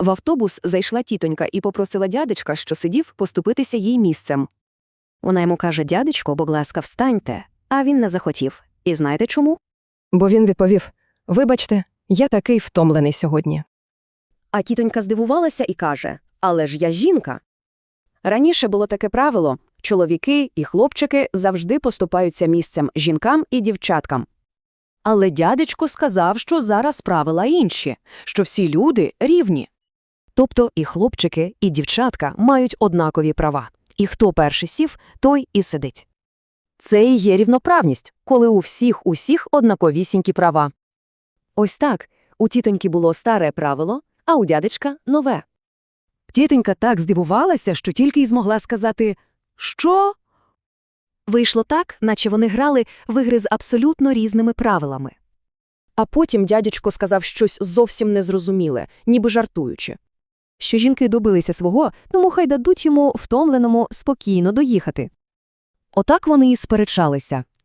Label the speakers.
Speaker 1: В автобус зайшла тітонька і попросила дядечка, що сидів, поступитися їй місцем. Вона йому каже: дядечко, будь ласка, встаньте. А він не захотів. І знаєте чому?
Speaker 2: Бо він відповів: Вибачте, я такий втомлений сьогодні.
Speaker 1: А тітонька здивувалася і каже: Але ж я жінка. Раніше було таке правило чоловіки і хлопчики завжди поступаються місцем жінкам і дівчаткам.
Speaker 3: Але дядечко сказав, що зараз правила інші, що всі люди рівні.
Speaker 1: Тобто і хлопчики, і дівчатка мають однакові права. І хто перший сів, той і сидить.
Speaker 3: Це і є рівноправність, коли у всіх усіх однаковісінькі права.
Speaker 1: Ось так у тітоньки було старе правило, а у дядечка нове.
Speaker 3: Тітонька так здивувалася, що тільки й змогла сказати Що?
Speaker 1: Вийшло так, наче вони грали в ігри з абсолютно різними правилами. А потім дядечко сказав щось зовсім незрозуміле, ніби жартуючи. Що жінки добилися свого, тому хай дадуть йому втомленому спокійно доїхати. Отак вони і сперечалися.